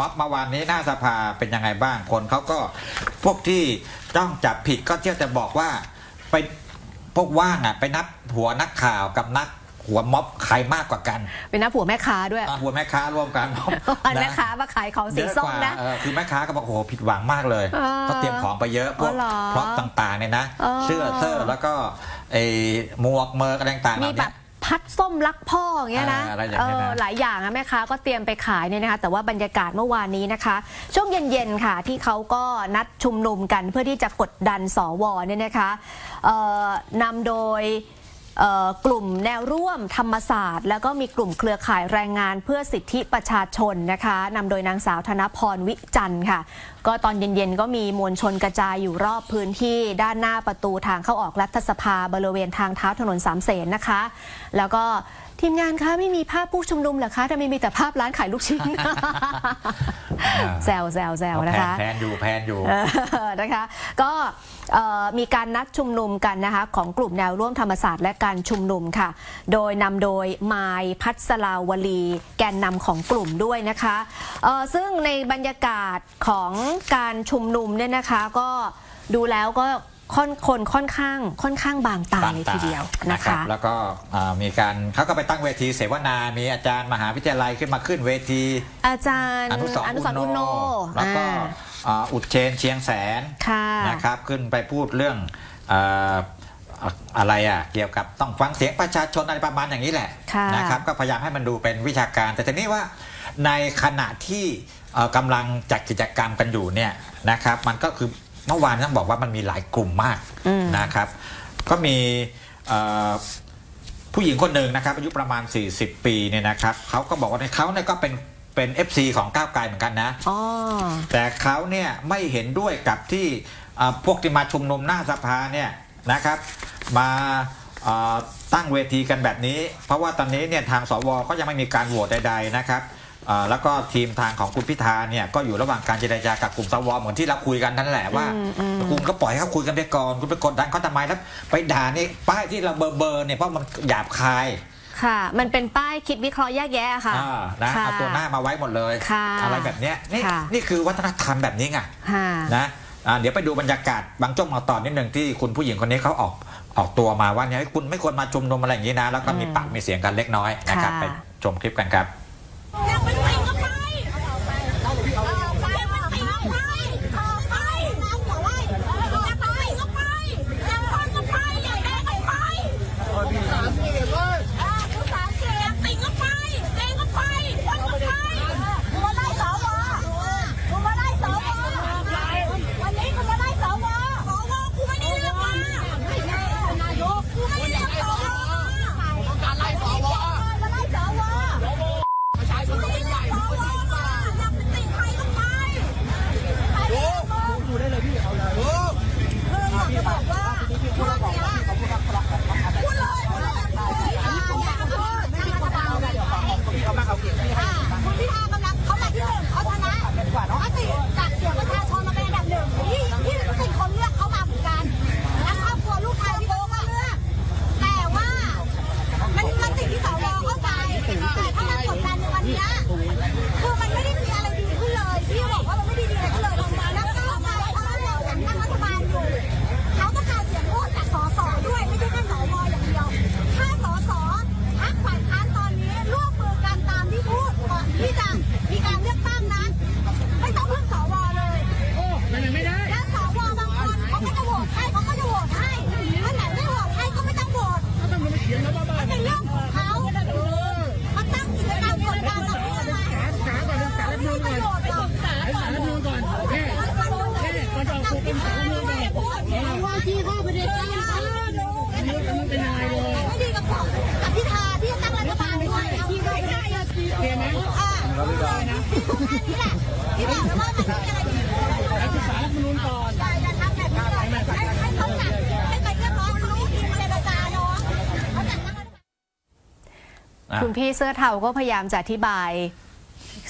ม็อบเมื่อวานนี้หน้าสภาเป็นยังไงบ้างคนเขาก็พวกที่ต้องจับผิดก็เที่ยวจะบอกว่าไปพวกว่างอะไปนับหัวนักข่าวกับนักหัวม็อบใครมากกว่ากัน เป็นน้าผัวแม่ค้าด้วยอะหัวแม่ค้าร่วมกันวันแม่ค้ามาขายของสีเยอะส้กมว่านะเออคือแม่ค้าก็บอกโอ้โหผิดหวังมากเลยเออเขาเตรียมของไปเยอะพวกอ๋อเหรอพร็อพต่างๆเนี่ยนะ เออ เสื้อเสื้อแล้วก็ไอ้หมวกเมอร์อะไรต่างๆเหมีล่าแบนี้ บ พัดส้มรักพ่ออย่างเงี้ยนะอ่าอะไรอย่างเงี้ยนะหลายอย่างอะแม่ค้าก็เตรียมไปขายเนี่ยนะคะ แต่ว่าบรรยากาศเมื่อวานนี้นะคะ ช่วงเย็นๆค่ะ ที่เขาก็นัดชุมนุมกันเพื่อที่จะกดดันสวเนี่ยนะคะเอ่อนำโดยเอ่อ กลุ่มแนวร่วมธรรมศาสตร์ แล้วก็มีกลุ่มเครือข่ายแรงงานเพื่อสิทธิประชาชนนะคะนำโดยนางสาวธนพรวิจันทร์ค่ะ ก็ตอนเย็นๆ ก็มีมวลชนกระจายอยู่รอบพื้นที่ด้านหน้าประตูทางเข้าออกรัฐสภาบริเวณทางเท้าถนนสามเสนนะคะ แล้วก็ ทีมงานคะไม่มีภาพผู้ชุมนุมเหรอคะทำไมมีแต่ภาพร้านขายลูกชิ้น แซวแซวแซวนะคะแพนอยู่แพนอยู่เออนะคะ ก็เอ่อมีการนัดชุมนุมกันนะคะของกลุ่มแนวร่วมธรรมศาสตร์และการชุมนุมค่ะ โดยนำโดยมายพัสลาวลี แกนนำของกลุ่มด้วยนะคะเอ่อซึ่งในบรรยากาศของการชุมนุมเนี่ยนะคะก็ดูแล้วก็ ค่อนคนค่อนข้างค่อนข้างบางตาเลยทีเดียวนะรัคะบแล้วก็อ่ามีการเขาก็ไปตั้งเวทีเสวนา มีอาจารย์มหาวิทยาลัยขึ้นมาขึ้นเวที อาจารย์อนุสรอนุณ์สรณ์อุอุณโนโนแล้วก็อ่าอ่าอุดเชนเชียงแสนค่ะนะครับขึ้นไปพูดเรื่องเอ่ออะอะไรอะเกี่ยวกับต้องฟังเสียงประชาชนอะไรประมาณอย่างนี้แหละค่ะนะครับก็พยายามให้มันดูเป็นวิชาการ แต่ทีนี้ว่าในขณะที่เอ่อกำลังจัดกิจกรรมกันอยู่เนี่ยนะครับ มันก็คือ เมื่อวานต้องบอกว่ามันมีหลายกลุ่มมากอืมนะครับ ก็มีเอ่อผู้หญิงคนหนึ่งนะครับอายุประมาณ 40 ปีเนี่ยนะครับเขาก็บอกว่าเขาเนี่ยก็เป็นเป็น FC ของก้าวไกลเหมือนกันนะอ๋อแต่เขาเนี่ยไม่เห็นด้วยกับที่เอ่อพวกที่มาชุมนุมหน้าสภาเนี่ยนะครับ มาเอ่อตั้งเวทีกันแบบนี้ เพราะว่าตอนนี้เนี่ยทางสวก็ยังไม่มีการโหวตใด ๆ นะครับเอ่อ แล้วก็ทีมทางของคุณพิธาเนี่ยก็อยู่ระหว่างการเจรจากับกลุ่มสวเหมือนที่เราคุยกันนั่นแหละว่าอืมอืมคุณก็ปล่อยให้เขาคุยกันไปก่อนคุณไปกดดันเขาทำไมแล้วไปด่านี่ป้ายที่เราเบอร์เบอร์เนี่ยเพราะมันหยาบคายค่ะ มันเป็นป้ายคิดวิเคราะห์แยกแยะค่ะอ่านะค่ะเอาตัวหน้ามาไว้หมดเลยค่ะอะไรแบบเนี้ยนี่ค่ะนี่คือวัฒนธรรมแบบนี้ไงค่ะนะอ่าเดี๋ยวไปดูบรรยากาศบางช่วงบางตอนนิดหนึ่งที่คุณผู้หญิงคนนี้เขาออกออกตัวมาว่าเนี่ยให้คุณไม่ควรมาชุมนุมอะไรอย่างนี้นะ แล้วก็มีอืมปากมีเสียงกันเล็กน้อยนะครับค่ะไปชมคลิปกันครับ คุณพี่เสื้อเทาก็พยายามจะอธิบาย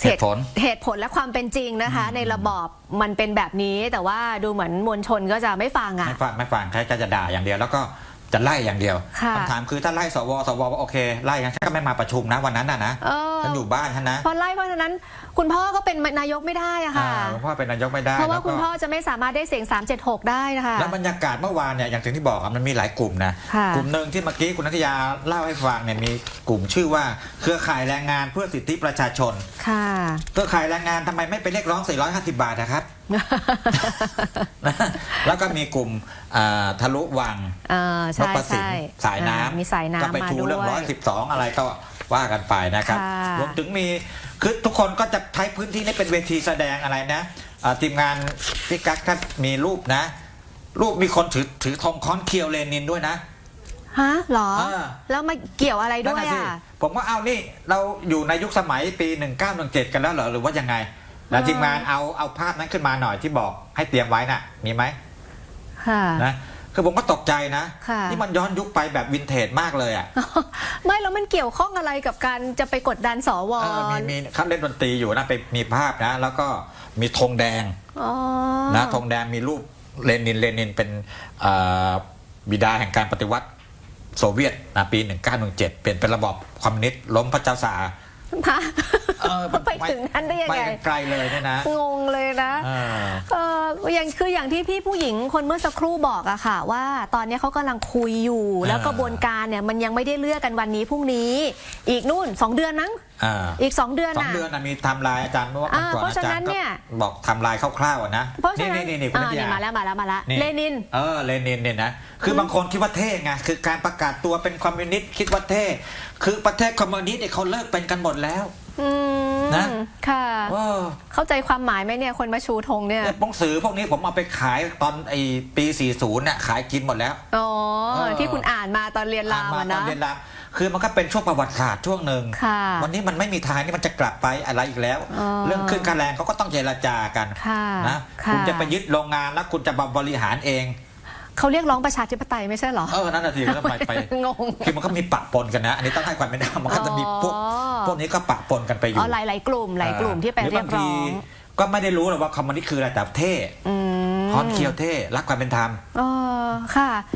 เหตุผลเหตุผลและความเป็นจริงนะคะ ในระบอบมันเป็นแบบนี้แต่ว่าดูเหมือนมวลชนก็จะไม่ฟังอะ ไม่ฟังไม่ฟังแค่จะด่าอย่างเดียวแล้วก็ จะไล่อย่างเดียวค่ะคำถามคือถ้าไล่สวสวว่าโอเคไล่กันฉันก็ไม่มาประชุมนะวันนั้นน่ะนะเออ ฉันอยู่บ้านฉันนะพอไล่เพราะฉะนั้น คุณพ่อก็เป็นนายกไม่ได้อะอ่าค่ะหลวงพ่อเป็นนายกไม่ได้เพราะว่าแล้วก็คุณพ่อจะไม่สามารถได้เสียง 376 ได้นะคะ แล้วบรรยากาศเมื่อวานเนี่ยอย่างที่บอกอะมันมีหลายกลุ่มนะค่ะ กลุ่มหนึ่งที่เมื่อกี้คุณนัทยาเล่าให้ฟังเนี่ยมีกลุ่มชื่อว่าเครือข่ายแรงงานเพื่อสิทธิประชาชน ค่ะ เครือข่ายแรงงานทำไมไม่ไปเรียกร้อง 450 บาทนะครับนะ แล้วก็มีกลุ่มอ่าทะลุวังเออนใช่พสินใช่สายน้อ่มีสายำก็น้ำไปมาชูด้เรื่องวยร้อยสิบสองอะไรก็ว่ากันไปนะครับ ค่ะ รวมถึงมีคือทุกคนก็จะใช้พื้นที่นี้เป็นเวทีแสดงอะไรนะอ่าทีมงานพี่กั๊กก็มีรูปนะ รูปมีคนถือถือธงค้อนเคียวเลนินด้วยนะ ฮะเหรอ เออ แล้วมาเกี่ยวอะไรด้วยนั่นน่ะสิอะ ผมว่าเอานี่เราอยู่ในยุคสมัยปี 1917 กันแล้วเหรอหรือว่ายังไง แล้วเออ ทีมงานเอาเอาภาพนั้นขึ้นมาหน่อยที่บอกให้เตรียมไว้น่ะ มีไหม ค่ะ นะคือผมก็ตกใจนะ ค่ะ นี่มันย้อนยุคไปแบบวินเทจมากเลยอะไม่แล้วมันเกี่ยวข้องอะไรกับการจะไปกดดันสวเออมีมีเขาเล่นดนตรีอยู่นะไปมีภาพนะ แล้วก็มีธงแดงอ๋อนะธงแดงมีรูปเลนินเลนินเป็นเอ่อบิดาแห่งการปฏิวัติโซเวียตนะปี 1917 เปลี่ยนเป็นระบอบคอมมิวนิสต์ล้มพระเจ้าซาร์ พระ เออมันไปถึงนั้นได้ยังไปไงกันไกลเลยเนี่ยนะ งงเลยนะเออ เอออย่างคืออย่างที่พี่ผู้หญิงคนเมื่อสักครู่บอกอะค่ะ ว่าตอนนี้เขากำลังคุยอยู่ แล้วอ่ากระบวนการเนี่ยมันยังไม่ได้เลือกกันวันนี้พรุ่งนี้ อีกนู่น 2 เดือนมั้งอ่าอีก 2 เดือนสองน่ะ เดือนนะมีไทำลายอาจารย์เมื่อวันอ่าก่อนเพราะอาฉะจารนั้นย์ก็เนี่ย บอกไทำลายคร่าวๆอะนะเพราะฉะนี่นั้นนี่นี่คุณอ่านัทเนี่ยยา มาแล้วมาแล้วมาแล้วนี่เลนิน เออเลนินเนี่ยนะ คือบางคนคิดว่าเท่ไง คือการประกาศตัวเป็นคอมมิวนิสต์คิดว่าเท่ คือประเทศคอมมิวนิสต์เนี่ยเขาเลิกเป็นกันหมดแล้วอืม นะค่ะ เออเข้าใจความหมายไหมเนี่ยคนมาชูธงเนี่ยเนี่ยหนังสือพวกนี้ผมเอาไปขายตอนไอ้ปี 40น่ะขายกินหมดแล้ว อ๋อ เออ ที่คุณอ่านมาตอนเรียนรามอ่อะนตอนะ นเรียนรามคือมันก็เป็นช่วงประวัติศาสตร์ช่วงหนึ่งค่ะวันนี้มันไม่มีทางที่มันจะกลับไปอะไรอีกแล้ว อ๋อ เรื่องขึ้นค่าแรงเขาก็ต้องเจรจากันค่ะนะค่ะคุณจะไปยึดโรงงานแล้วคุณจะมาบริหารเอง เขาเรียกร้องประชาธิปไตยไม่ใช่เหรอ เออ นั่นน่ะสิแล้วทำไมไป งง คือมันก็มีปะปนกันนะ อันนี้ต้องให้ความเป็นธรรมมันก็จะมีพวก อ๋อ พวกนี้ก็ปะปนกันไปอยู่อ๋อหลายหลายๆกลุ่มหลายกลุ่มที่ไปหเรียกร้องบางทีก็ไม่ได้รู้หรอกว่าคอมมิวนิสต์คืออะไรแต่เท่อืมฮอนเคียวเท่รักความเป็นธรรมอ๋อค่ะ